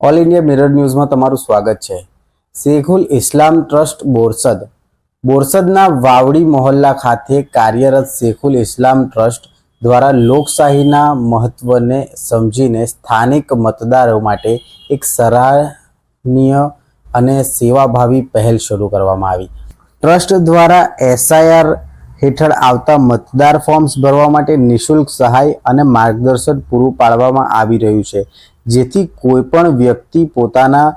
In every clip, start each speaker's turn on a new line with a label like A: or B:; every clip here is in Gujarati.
A: ઓલ ઇન્ડિયા મિરર ન્યૂઝમાં તમારું સ્વાગત છે. શેખુલ ઇસ્લામ ટ્રસ્ટ બોરસદ. બોરસદના વાવડી મોહલ્લા ખાતે કાર્યરત શેખુલ ઇસ્લામ ટ્રસ્ટ દ્વારા લોકશાહીના મહત્વને સમજીને સ્થાનિક મતદારો માટે એક સરાહનીય અને સેવાભાવી પહેલ શરૂ કરવામાં આવી. ટ્રસ્ટ દ્વારા એસઆઈઆર હેઠળ આવતા મતદાર ફોર્મ્સ ભરવા માટે નિઃશુલ્ક સહાય અને માર્ગદર્શન પૂરું પાડવામાં આવી રહ્યું છે, જેથી કોઈ પણ વ્યક્તિ પોતાના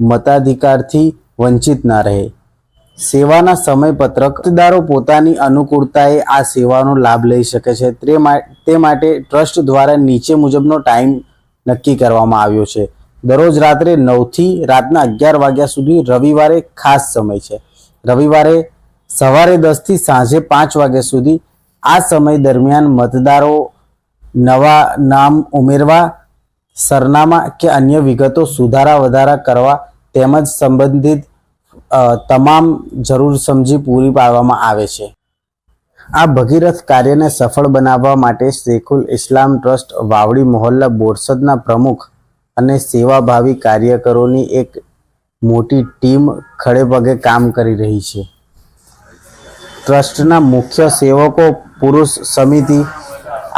A: મતાધિકારથી વંચિત ન રહે. સેવાના સમયપત્રક મતદારો પોતાની અનુકૂળતાએ આ સેવાનો લાભ લઈ શકે છે. તે માટે ટ્રસ્ટ દ્વારા નીચે મુજબનો ટાઈમ નક્કી કરવામાં આવ્યો છે. દરરોજ રાત્રે નવથી રાતના અગિયાર વાગ્યા સુધી રવિવારે ખાસ સમય છે. રવિવારે સવારે દસથી સાંજે પાંચ વાગ્યા સુધી આ સમય દરમિયાન મતદારો નવા નામ ઉમેરવા, સરનામા કે અન્ય વિગતો સુધારા વધારા કરવા તેમજ સંબંધિત તમામ જરૂર સમજી પૂરી પાડવામાં આવે છે. આ ભગીરથ કાર્યને સફળ બનાવવા માટે શેખુલ ઇસ્લામ ટ્રસ્ટ વાવડી મોહલ્લા બોરસદના પ્રમુખ અને સેવાભાવી કાર્યકરોની એક મોટી ટીમ ખડેપગે કામ કરી રહી છે. ટ્રસ્ટના મુખ્ય સેવકો પુરુષ સમિતિ,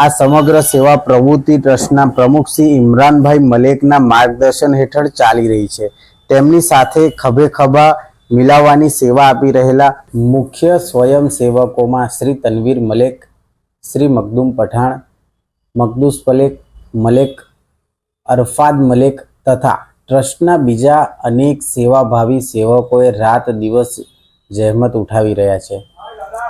A: આ સમગ્ર સેવા પ્રવૃત્તિ ટ્રસ્ટના પ્રમુખ શ્રી ઇમરાનભાઈ મલેકના માર્ગદર્શન હેઠળ ચાલી રહી છે. તેમની સાથે ખભે ખભા મિલાવવાની સેવા આપી રહેલા મુખ્ય સ્વયંસેવકોમાં શ્રી તનવીર મલેક, શ્રી મખદુમ પઠાણ મકદુસ મલેક મલેક, અરફાદ મલેક તથા ટ્રસ્ટના બીજા અનેક સેવાભાવી સેવકોએ રાત દિવસ જહેમત ઉઠાવી રહ્યા છે.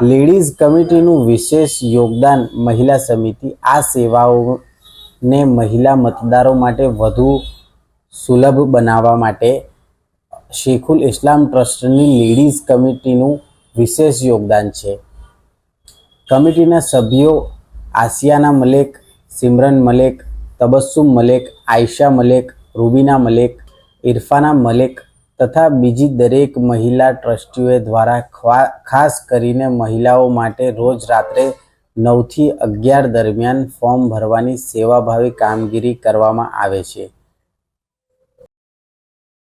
A: લેડીઝ કમિટીનું વિશેષ યોગદાન મહિલા સમિતિ આ સેવાઓને મહિલા મતદારો માટે વધુ સુલભ બનાવવા માટે શેખુલ ઇસ્લામ ટ્રસ્ટની લેડીઝ કમિટીનું વિશેષ યોગદાન છે. કમિટીના સભ્યો આસિયાના મલેક, સિમરન મલેક, તબસ્સુમ મલેક, આયશા મલેક, રૂબીના મલેક, ઇરફાના મલેક તથા બીજી દરેક મહિલા ટ્રસ્ટીઓ દ્વારા ખાસ કરીને મહિલાઓ માટે રોજ રાત્રે નવથી અગિયાર દરમિયાન ફોર્મ ભરવાની સેવાભાવી કામગીરી કરવામાં આવે છે.